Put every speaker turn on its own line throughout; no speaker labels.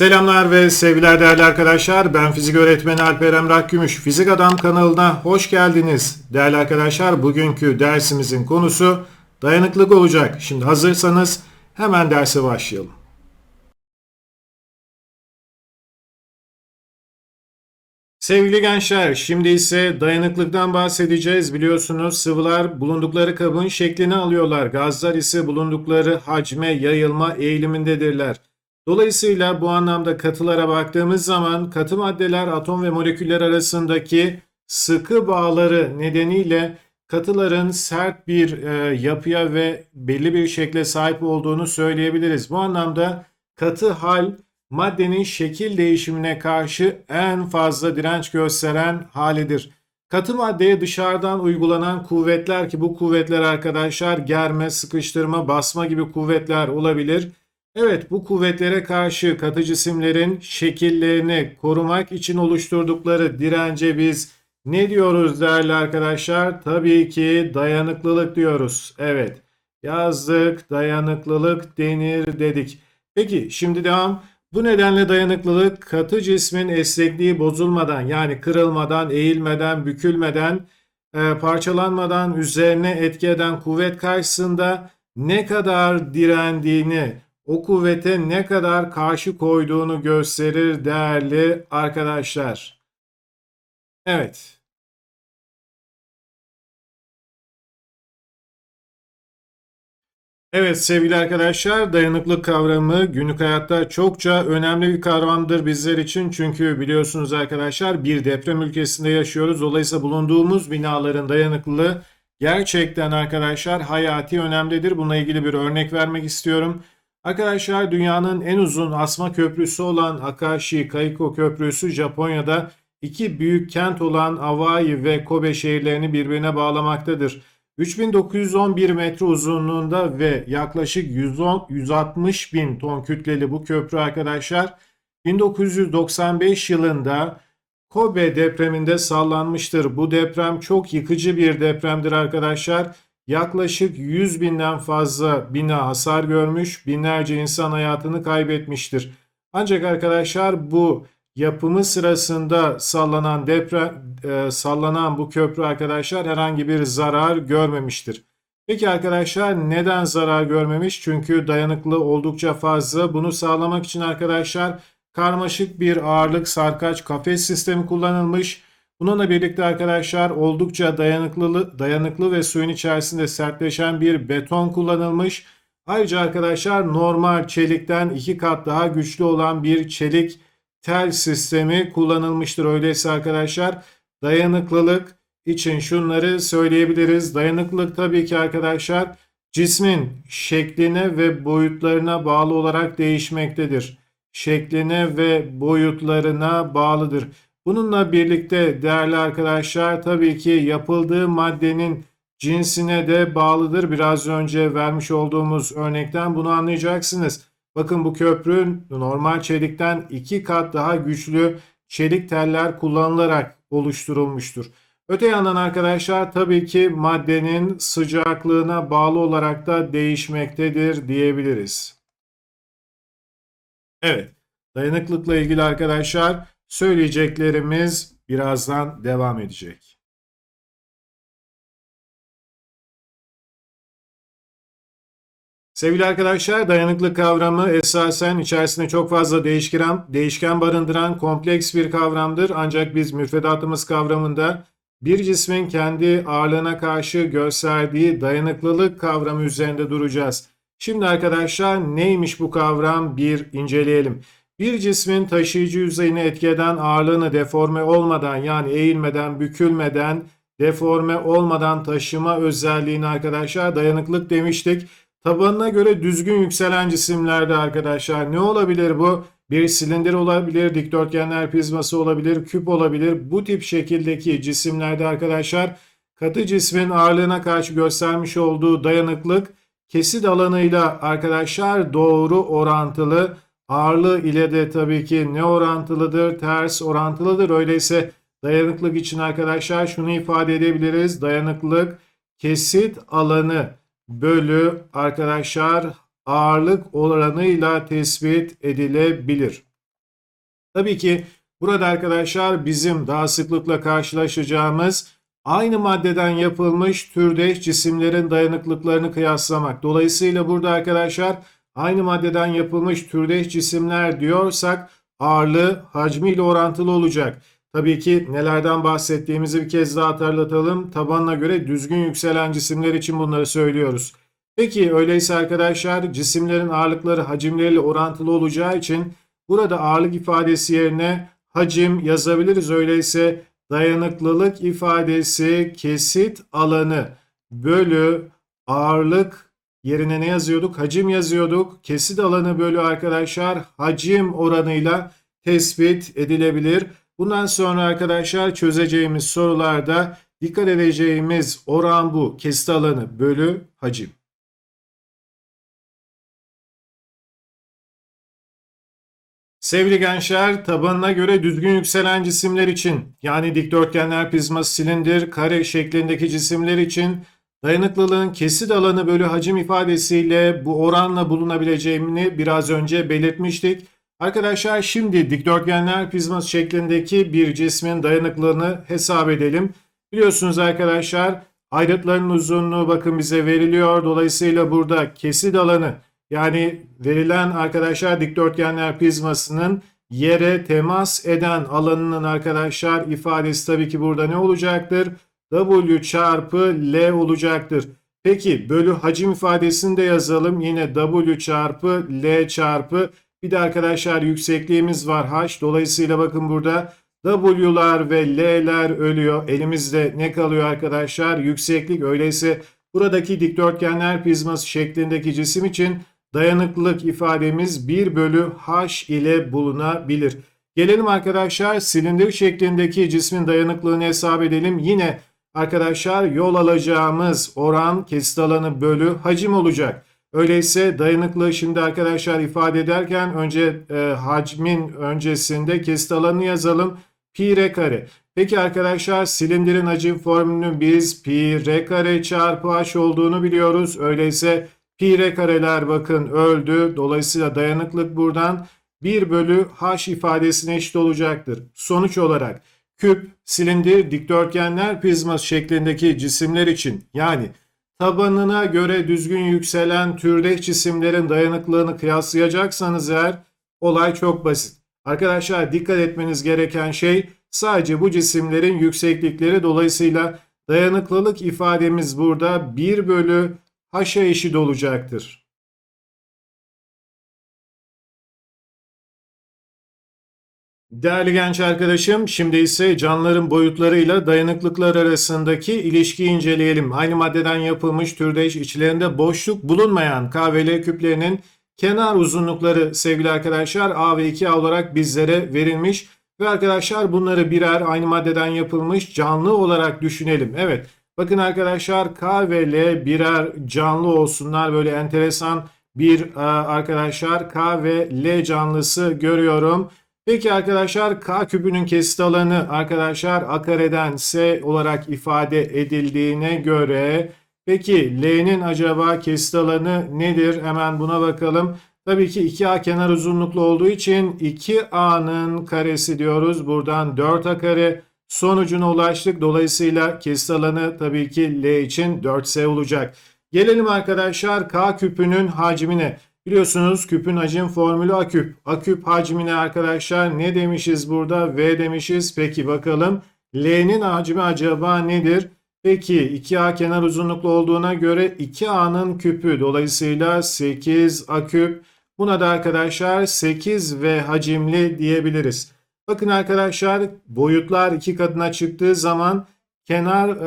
Selamlar ve sevgiler değerli arkadaşlar. Ben fizik öğretmeni Alper Emrah Gümüş. Fizik Adam kanalına hoş geldiniz. Değerli arkadaşlar bugünkü dersimizin konusu dayanıklık olacak. Şimdi hazırsanız hemen derse başlayalım. Sevgili gençler, şimdi ise dayanıklıktan bahsedeceğiz. Biliyorsunuz sıvılar bulundukları kabın şeklini alıyorlar. Gazlar ise bulundukları hacme yayılma eğilimindedirler. Dolayısıyla bu anlamda katılara baktığımız zaman katı maddeler atom ve moleküller arasındaki sıkı bağları nedeniyle katıların sert bir e, yapıya ve belli bir şekle sahip olduğunu söyleyebiliriz. Bu anlamda katı hal maddenin şekil değişimine karşı en fazla direnç gösteren halidir. Katı maddeye dışarıdan uygulanan kuvvetler ki bu kuvvetler arkadaşlar germe, sıkıştırma, basma gibi kuvvetler olabilir. Evet bu kuvvetlere karşı katı cisimlerin şekillerini korumak için oluşturdukları dirence biz ne diyoruz değerli arkadaşlar? Tabii ki dayanıklılık diyoruz. Evet yazdık dayanıklılık denir dedik. Peki şimdi devam. Bu nedenle dayanıklılık katı cismin esnekliği bozulmadan yani kırılmadan, eğilmeden, bükülmeden, e, parçalanmadan üzerine etki eden kuvvet karşısında ne kadar direndiğini, o kuvvete ne kadar karşı koyduğunu gösterir değerli arkadaşlar. Evet. Evet sevgili arkadaşlar dayanıklık kavramı günlük hayatta çokça önemli bir kavramdır bizler için. Çünkü biliyorsunuz arkadaşlar bir deprem ülkesinde yaşıyoruz. Dolayısıyla bulunduğumuz binaların dayanıklılığı gerçekten arkadaşlar hayati önemlidir. Bununla ilgili bir örnek vermek istiyorum. Arkadaşlar dünyanın en uzun asma köprüsü olan Akashi Kaiko Köprüsü Japonya'da iki büyük kent olan Hawaii ve Kobe şehirlerini birbirine bağlamaktadır. 3911 metre uzunluğunda ve yaklaşık 110, 160 bin ton kütleli bu köprü arkadaşlar 1995 yılında Kobe depreminde sallanmıştır. Bu deprem çok yıkıcı bir depremdir arkadaşlar. Yaklaşık 100 binden fazla bina hasar görmüş, binlerce insan hayatını kaybetmiştir. Ancak arkadaşlar bu yapımı sırasında sallanan deprem e, sallanan bu köprü arkadaşlar herhangi bir zarar görmemiştir. Peki arkadaşlar neden zarar görmemiş? Çünkü dayanıklı oldukça fazla. Bunu sağlamak için arkadaşlar karmaşık bir ağırlık sarkaç kafes sistemi kullanılmış. Bununla birlikte arkadaşlar oldukça dayanıklı, dayanıklı ve suyun içerisinde sertleşen bir beton kullanılmış. Ayrıca arkadaşlar normal çelikten iki kat daha güçlü olan bir çelik tel sistemi kullanılmıştır. Öyleyse arkadaşlar dayanıklılık için şunları söyleyebiliriz. Dayanıklılık tabii ki arkadaşlar cismin şekline ve boyutlarına bağlı olarak değişmektedir. Şekline ve boyutlarına bağlıdır. Bununla birlikte değerli arkadaşlar tabii ki yapıldığı maddenin cinsine de bağlıdır. Biraz önce vermiş olduğumuz örnekten bunu anlayacaksınız. Bakın bu köprü normal çelikten iki kat daha güçlü çelik teller kullanılarak oluşturulmuştur. Öte yandan arkadaşlar tabii ki maddenin sıcaklığına bağlı olarak da değişmektedir diyebiliriz. Evet, dayanıklıkla ilgili arkadaşlar söyleyeceklerimiz birazdan devam edecek. Sevgili arkadaşlar dayanıklı kavramı esasen içerisinde çok fazla değişken, değişken barındıran kompleks bir kavramdır. Ancak biz müfredatımız kavramında bir cismin kendi ağırlığına karşı gösterdiği dayanıklılık kavramı üzerinde duracağız. Şimdi arkadaşlar neymiş bu kavram bir inceleyelim. Bir cismin taşıyıcı yüzeyine etki eden ağırlığını deforme olmadan yani eğilmeden, bükülmeden, deforme olmadan taşıma özelliğini arkadaşlar dayanıklık demiştik. Tabanına göre düzgün yükselen cisimlerde arkadaşlar ne olabilir bu? Bir silindir olabilir, dikdörtgenler prizması olabilir, küp olabilir. Bu tip şekildeki cisimlerde arkadaşlar katı cismin ağırlığına karşı göstermiş olduğu dayanıklık kesit alanıyla arkadaşlar doğru orantılı. Ağırlığı ile de tabii ki ne orantılıdır? Ters orantılıdır. Öyleyse dayanıklık için arkadaşlar şunu ifade edebiliriz. Dayanıklık kesit alanı bölü arkadaşlar ağırlık oranıyla tespit edilebilir. Tabii ki burada arkadaşlar bizim daha sıklıkla karşılaşacağımız aynı maddeden yapılmış türdeş cisimlerin dayanıklıklarını kıyaslamak. Dolayısıyla burada arkadaşlar aynı maddeden yapılmış türdeş cisimler diyorsak ağırlığı hacmiyle orantılı olacak. Tabii ki nelerden bahsettiğimizi bir kez daha hatırlatalım. Tabanına göre düzgün yükselen cisimler için bunları söylüyoruz. Peki öyleyse arkadaşlar cisimlerin ağırlıkları hacimleriyle orantılı olacağı için burada ağırlık ifadesi yerine hacim yazabiliriz. Öyleyse dayanıklılık ifadesi kesit alanı bölü ağırlık yerine ne yazıyorduk? Hacim yazıyorduk. Kesit alanı bölü arkadaşlar hacim oranıyla tespit edilebilir. Bundan sonra arkadaşlar çözeceğimiz sorularda dikkat edeceğimiz oran bu. Kesit alanı bölü hacim. Sevgili gençler, tabanına göre düzgün yükselen cisimler için yani dikdörtgenler, prizma, silindir, kare şeklindeki cisimler için dayanıklılığın kesit alanı bölü hacim ifadesiyle bu oranla bulunabileceğini biraz önce belirtmiştik. Arkadaşlar şimdi dikdörtgenler prizması şeklindeki bir cismin dayanıklılığını hesap edelim. Biliyorsunuz arkadaşlar ayrıtların uzunluğu bakın bize veriliyor. Dolayısıyla burada kesit alanı yani verilen arkadaşlar dikdörtgenler prizmasının yere temas eden alanının arkadaşlar ifadesi tabii ki burada ne olacaktır? W çarpı L olacaktır. Peki bölü hacim ifadesini de yazalım. Yine W çarpı L çarpı bir de arkadaşlar yüksekliğimiz var h. Dolayısıyla bakın burada W'lar ve L'ler ölüyor. Elimizde ne kalıyor arkadaşlar? Yükseklik. Öyleyse buradaki dikdörtgenler prizması şeklindeki cisim için dayanıklılık ifademiz 1 bölü h ile bulunabilir. Gelelim arkadaşlar silindir şeklindeki cismin dayanıklılığını hesap edelim. Yine arkadaşlar yol alacağımız oran kesit alanı bölü hacim olacak. Öyleyse dayanıklığı şimdi arkadaşlar ifade ederken önce e, hacmin öncesinde kesit alanını yazalım. Pi r kare. Peki arkadaşlar silindirin hacim formülünün biz pi r kare çarpı h olduğunu biliyoruz. Öyleyse pi r kareler bakın öldü. Dolayısıyla dayanıklık buradan 1 bölü h ifadesine eşit olacaktır. Sonuç olarak küp, silindir, dikdörtgenler prizması şeklindeki cisimler için yani tabanına göre düzgün yükselen türdeş cisimlerin dayanıklılığını kıyaslayacaksanız eğer olay çok basit. Arkadaşlar dikkat etmeniz gereken şey sadece bu cisimlerin yükseklikleri dolayısıyla dayanıklılık ifademiz burada 1 bölü h'a eşit olacaktır. Değerli genç arkadaşım, şimdi ise canlıların boyutlarıyla dayanıklıklar arasındaki ilişkiyi inceleyelim. Aynı maddeden yapılmış türdeş içlerinde boşluk bulunmayan K ve L küplerinin kenar uzunlukları sevgili arkadaşlar A ve 2A olarak bizlere verilmiş. Ve arkadaşlar bunları birer aynı maddeden yapılmış canlı olarak düşünelim. Evet bakın arkadaşlar K ve L birer canlı olsunlar. Böyle enteresan bir arkadaşlar K ve L canlısı görüyorum. Peki arkadaşlar k küpünün kesit alanı arkadaşlar a kareden s olarak ifade edildiğine göre peki l'nin acaba kesit alanı nedir? Hemen buna bakalım. Tabii ki 2a kenar uzunluklu olduğu için 2a'nın karesi diyoruz. Buradan 4a kare sonucuna ulaştık. Dolayısıyla kesit alanı tabii ki L için 4S olacak. Gelelim arkadaşlar K küpünün hacmine. Biliyorsunuz küpün hacim formülü A küp. A küp hacmine arkadaşlar ne demişiz burada? V demişiz. Peki bakalım L'nin hacmi acaba nedir? Peki 2A kenar uzunluklu olduğuna göre 2A'nın küpü dolayısıyla 8A küp. Buna da arkadaşlar 8V hacimli diyebiliriz. Bakın arkadaşlar boyutlar iki katına çıktığı zaman kenar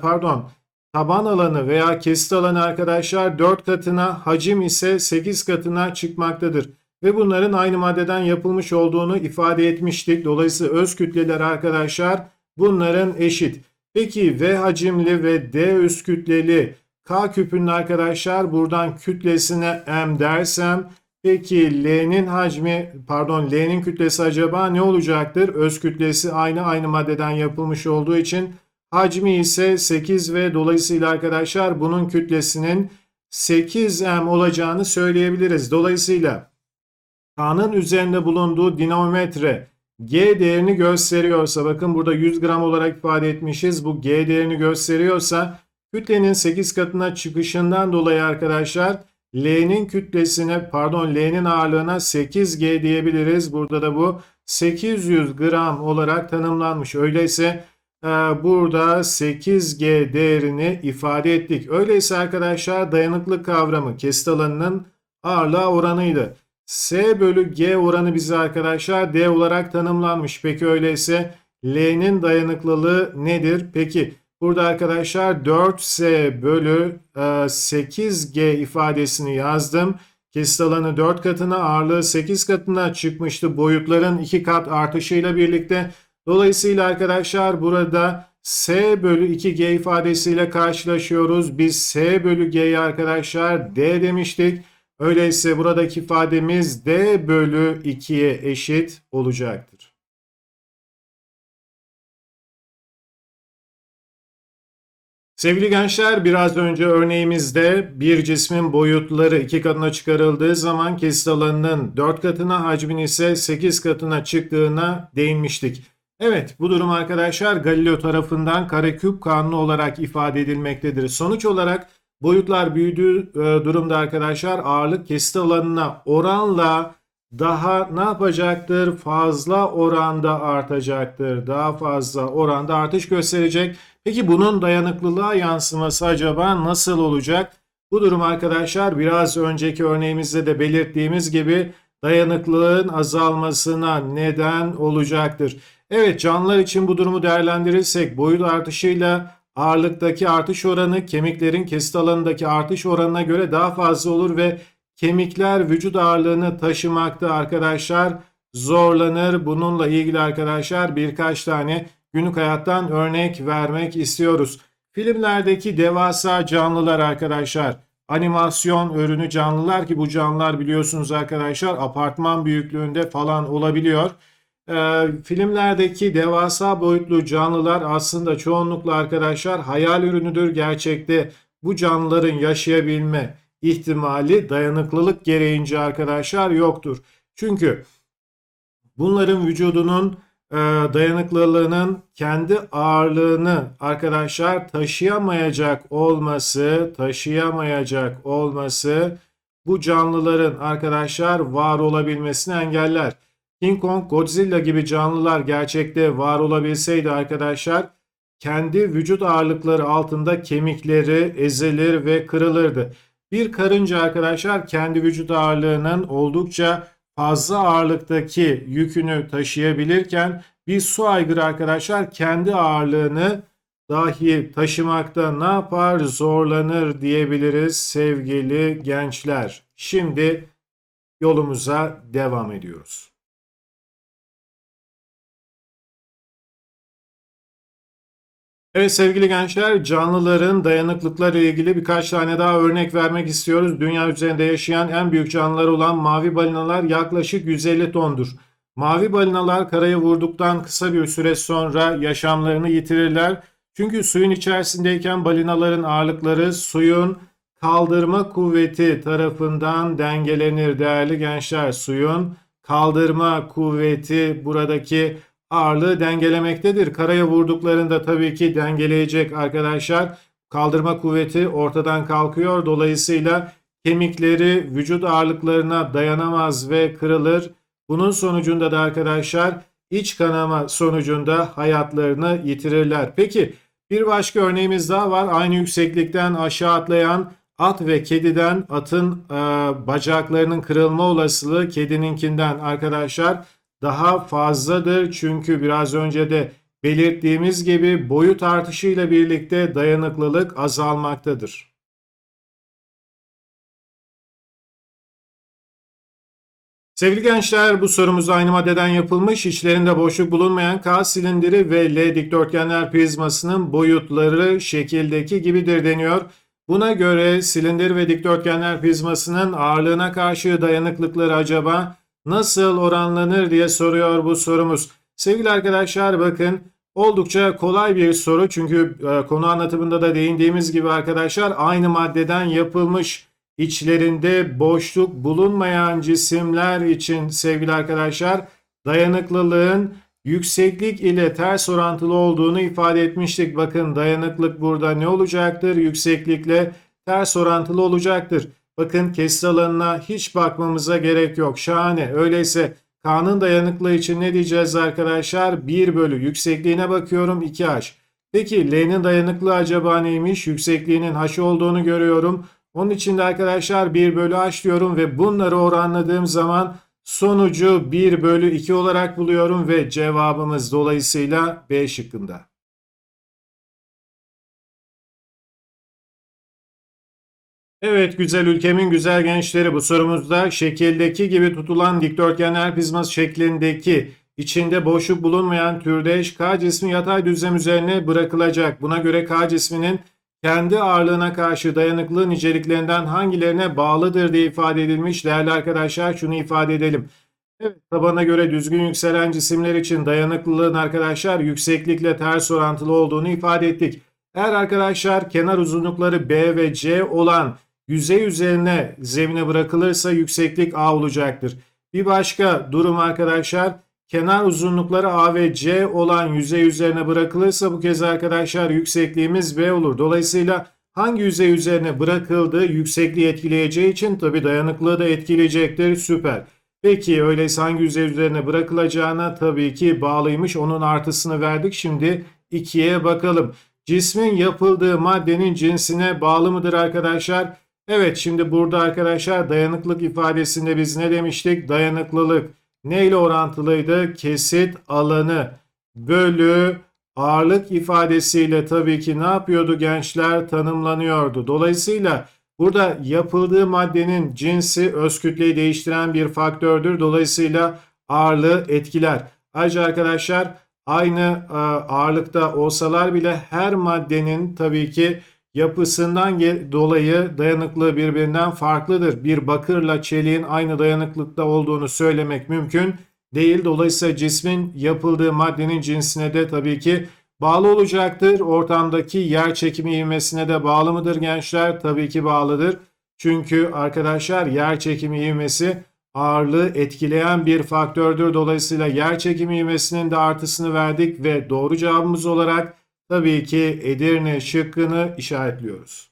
pardon Taban alanı veya kesit alanı arkadaşlar 4 katına, hacim ise 8 katına çıkmaktadır. Ve bunların aynı maddeden yapılmış olduğunu ifade etmiştik. Dolayısıyla öz kütleler arkadaşlar bunların eşit. Peki V hacimli ve D öz kütleli K küpünün arkadaşlar buradan kütlesine M dersem peki L'nin hacmi pardon L'nin kütlesi acaba ne olacaktır? Öz kütlesi aynı aynı maddeden yapılmış olduğu için Hacmi ise 8 ve dolayısıyla arkadaşlar bunun kütlesinin 8m olacağını söyleyebiliriz. Dolayısıyla K'nın üzerinde bulunduğu dinamometre G değerini gösteriyorsa bakın burada 100 gram olarak ifade etmişiz. Bu G değerini gösteriyorsa kütlenin 8 katına çıkışından dolayı arkadaşlar L'nin kütlesine pardon L'nin ağırlığına 8G diyebiliriz. Burada da bu 800 gram olarak tanımlanmış. Öyleyse burada 8G değerini ifade ettik. Öyleyse arkadaşlar dayanıklı kavramı kesit alanının ağırlığa oranıydı. S bölü G oranı bize arkadaşlar D olarak tanımlanmış. Peki öyleyse L'nin dayanıklılığı nedir? Peki burada arkadaşlar 4S bölü e, 8G ifadesini yazdım. Kesit alanı 4 katına ağırlığı 8 katına çıkmıştı boyutların 2 kat artışıyla birlikte. Dolayısıyla arkadaşlar burada S bölü 2G ifadesiyle karşılaşıyoruz. Biz S bölü G'yi arkadaşlar D demiştik. Öyleyse buradaki ifademiz D bölü 2'ye eşit olacaktır. Sevgili gençler biraz önce örneğimizde bir cismin boyutları iki katına çıkarıldığı zaman kesit alanının 4 katına hacmin ise 8 katına çıktığına değinmiştik. Evet bu durum arkadaşlar Galileo tarafından kareküp kanunu olarak ifade edilmektedir. Sonuç olarak boyutlar büyüdüğü e, durumda arkadaşlar ağırlık kesit alanına oranla daha ne yapacaktır? Fazla oranda artacaktır. Daha fazla oranda artış gösterecek. Peki bunun dayanıklılığa yansıması acaba nasıl olacak? Bu durum arkadaşlar biraz önceki örneğimizde de belirttiğimiz gibi dayanıklılığın azalmasına neden olacaktır. Evet canlılar için bu durumu değerlendirirsek boyut artışıyla ağırlıktaki artış oranı kemiklerin kesit alanındaki artış oranına göre daha fazla olur ve kemikler vücut ağırlığını taşımakta arkadaşlar zorlanır. Bununla ilgili arkadaşlar birkaç tane günlük hayattan örnek vermek istiyoruz. Filmlerdeki devasa canlılar arkadaşlar animasyon ürünü canlılar ki bu canlılar biliyorsunuz arkadaşlar apartman büyüklüğünde falan olabiliyor. Ee, filmlerdeki devasa boyutlu canlılar aslında çoğunlukla arkadaşlar hayal ürünüdür. Gerçekte bu canlıların yaşayabilme ihtimali dayanıklılık gereğince arkadaşlar yoktur. Çünkü bunların vücudunun e, dayanıklılığının kendi ağırlığını arkadaşlar taşıyamayacak olması, taşıyamayacak olması bu canlıların arkadaşlar var olabilmesini engeller. King Kong, Godzilla gibi canlılar gerçekte var olabilseydi arkadaşlar kendi vücut ağırlıkları altında kemikleri ezilir ve kırılırdı. Bir karınca arkadaşlar kendi vücut ağırlığının oldukça fazla ağırlıktaki yükünü taşıyabilirken bir su aygırı arkadaşlar kendi ağırlığını dahi taşımakta ne yapar zorlanır diyebiliriz sevgili gençler. Şimdi yolumuza devam ediyoruz. Evet sevgili gençler canlıların dayanıklıkları ile ilgili birkaç tane daha örnek vermek istiyoruz. Dünya üzerinde yaşayan en büyük canlılar olan mavi balinalar yaklaşık 150 tondur. Mavi balinalar karaya vurduktan kısa bir süre sonra yaşamlarını yitirirler. Çünkü suyun içerisindeyken balinaların ağırlıkları suyun kaldırma kuvveti tarafından dengelenir değerli gençler. Suyun kaldırma kuvveti buradaki ağırlığı dengelemektedir. Karaya vurduklarında tabii ki dengeleyecek arkadaşlar. Kaldırma kuvveti ortadan kalkıyor. Dolayısıyla kemikleri vücut ağırlıklarına dayanamaz ve kırılır. Bunun sonucunda da arkadaşlar iç kanama sonucunda hayatlarını yitirirler. Peki bir başka örneğimiz daha var. Aynı yükseklikten aşağı atlayan at ve kediden atın e, bacaklarının kırılma olasılığı kedininkinden arkadaşlar daha fazladır. Çünkü biraz önce de belirttiğimiz gibi boyut artışıyla birlikte dayanıklılık azalmaktadır. Sevgili gençler bu sorumuz aynı maddeden yapılmış. İçlerinde boşluk bulunmayan K silindiri ve L dikdörtgenler prizmasının boyutları şekildeki gibidir deniyor. Buna göre silindir ve dikdörtgenler prizmasının ağırlığına karşı dayanıklıkları acaba nasıl oranlanır diye soruyor bu sorumuz. Sevgili arkadaşlar bakın oldukça kolay bir soru çünkü e, konu anlatımında da değindiğimiz gibi arkadaşlar aynı maddeden yapılmış içlerinde boşluk bulunmayan cisimler için sevgili arkadaşlar dayanıklılığın yükseklik ile ters orantılı olduğunu ifade etmiştik. Bakın dayanıklık burada ne olacaktır? Yükseklikle ters orantılı olacaktır. Bakın kesir alanına hiç bakmamıza gerek yok. Şahane. Öyleyse K'nın dayanıklığı için ne diyeceğiz arkadaşlar? 1 bölü yüksekliğine bakıyorum 2H. Peki L'nin dayanıklığı acaba neymiş? Yüksekliğinin H olduğunu görüyorum. Onun için de arkadaşlar 1 bölü H diyorum ve bunları oranladığım zaman sonucu 1 bölü 2 olarak buluyorum ve cevabımız dolayısıyla B şıkkında. Evet güzel ülkemin güzel gençleri bu sorumuzda şekildeki gibi tutulan dikdörtgenler prizması şeklindeki içinde boşluk bulunmayan türdeş K cismi yatay düzlem üzerine bırakılacak. Buna göre K cisminin kendi ağırlığına karşı dayanıklı niceliklerinden hangilerine bağlıdır diye ifade edilmiş. Değerli arkadaşlar şunu ifade edelim. Evet, tabana göre düzgün yükselen cisimler için dayanıklılığın arkadaşlar yükseklikle ters orantılı olduğunu ifade ettik. Eğer arkadaşlar kenar uzunlukları B ve C olan yüzey üzerine zemine bırakılırsa yükseklik A olacaktır. Bir başka durum arkadaşlar kenar uzunlukları A ve C olan yüzey üzerine bırakılırsa bu kez arkadaşlar yüksekliğimiz B olur. Dolayısıyla hangi yüzey üzerine bırakıldığı yüksekliği etkileyeceği için tabi dayanıklığı da etkileyecektir. Süper. Peki öyleyse hangi yüzey üzerine bırakılacağına tabii ki bağlıymış. Onun artısını verdik. Şimdi 2'ye bakalım. Cismin yapıldığı maddenin cinsine bağlı mıdır arkadaşlar? Evet şimdi burada arkadaşlar dayanıklık ifadesinde biz ne demiştik? Dayanıklılık ne ile orantılıydı? Kesit alanı bölü ağırlık ifadesiyle tabii ki ne yapıyordu gençler? Tanımlanıyordu. Dolayısıyla burada yapıldığı maddenin cinsi öz kütleyi değiştiren bir faktördür. Dolayısıyla ağırlığı etkiler. Ayrıca arkadaşlar aynı e, ağırlıkta olsalar bile her maddenin tabii ki yapısından dolayı dayanıklığı birbirinden farklıdır. Bir bakırla çeliğin aynı dayanıklıkta olduğunu söylemek mümkün değil. Dolayısıyla cismin yapıldığı maddenin cinsine de tabii ki bağlı olacaktır. Ortamdaki yer çekimi ivmesine de bağlı mıdır gençler? Tabii ki bağlıdır. Çünkü arkadaşlar yer çekimi ivmesi ağırlığı etkileyen bir faktördür. Dolayısıyla yer çekimi ivmesinin de artısını verdik ve doğru cevabımız olarak Tabii ki Edirne şıkkını işaretliyoruz.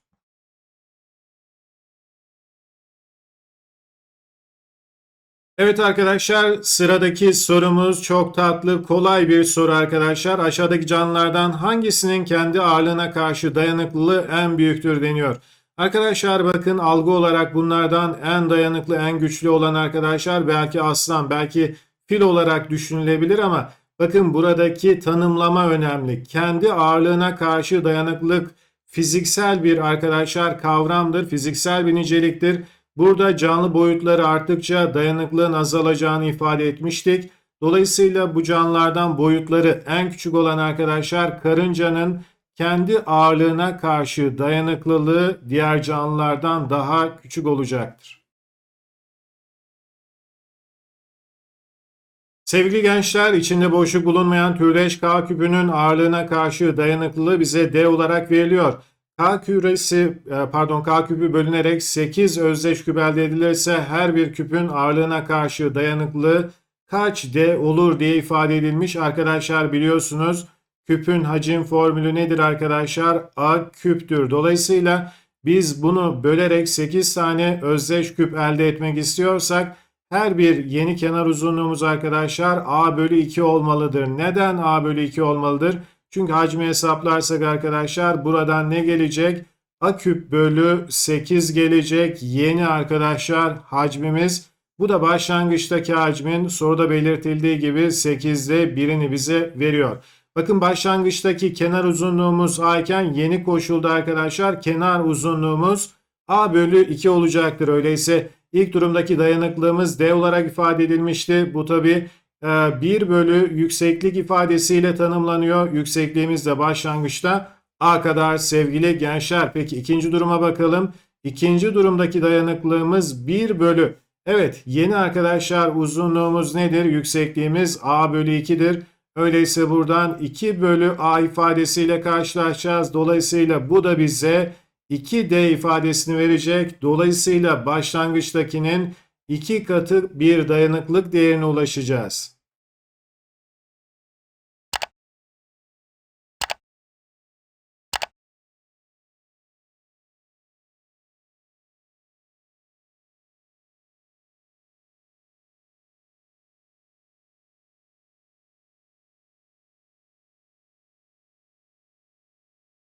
Evet arkadaşlar sıradaki sorumuz çok tatlı kolay bir soru arkadaşlar. Aşağıdaki canlılardan hangisinin kendi ağırlığına karşı dayanıklılığı en büyüktür deniyor. Arkadaşlar bakın algı olarak bunlardan en dayanıklı en güçlü olan arkadaşlar belki aslan belki fil olarak düşünülebilir ama Bakın buradaki tanımlama önemli. Kendi ağırlığına karşı dayanıklılık fiziksel bir arkadaşlar kavramdır. Fiziksel bir niceliktir. Burada canlı boyutları arttıkça dayanıklılığın azalacağını ifade etmiştik. Dolayısıyla bu canlılardan boyutları en küçük olan arkadaşlar karıncanın kendi ağırlığına karşı dayanıklılığı diğer canlılardan daha küçük olacaktır. Sevgili gençler, içinde boşluk bulunmayan türdeş K küpünün ağırlığına karşı dayanıklılığı bize D olarak veriliyor. K küresi, e, pardon K küpü bölünerek 8 özdeş küp elde edilirse her bir küpün ağırlığına karşı dayanıklılığı kaç D olur diye ifade edilmiş. Arkadaşlar biliyorsunuz küpün hacim formülü nedir arkadaşlar? A küptür. Dolayısıyla biz bunu bölerek 8 tane özdeş küp elde etmek istiyorsak her bir yeni kenar uzunluğumuz arkadaşlar a bölü 2 olmalıdır. Neden a bölü 2 olmalıdır? Çünkü hacmi hesaplarsak arkadaşlar buradan ne gelecek? a küp bölü 8 gelecek. Yeni arkadaşlar hacmimiz. Bu da başlangıçtaki hacmin soruda belirtildiği gibi 8'de birini bize veriyor. Bakın başlangıçtaki kenar uzunluğumuz a iken yeni koşulda arkadaşlar kenar uzunluğumuz a bölü 2 olacaktır. Öyleyse İlk durumdaki dayanıklılığımız D olarak ifade edilmişti. Bu tabi 1 e, bölü yükseklik ifadesiyle tanımlanıyor. Yüksekliğimiz de başlangıçta A kadar sevgili gençler. Peki ikinci duruma bakalım. İkinci durumdaki dayanıklılığımız 1 bölü. Evet yeni arkadaşlar uzunluğumuz nedir? Yüksekliğimiz A bölü 2'dir. Öyleyse buradan 2 bölü A ifadesiyle karşılaşacağız. Dolayısıyla bu da bize 2D ifadesini verecek. Dolayısıyla başlangıçtakinin 2 katı bir dayanıklık değerine ulaşacağız.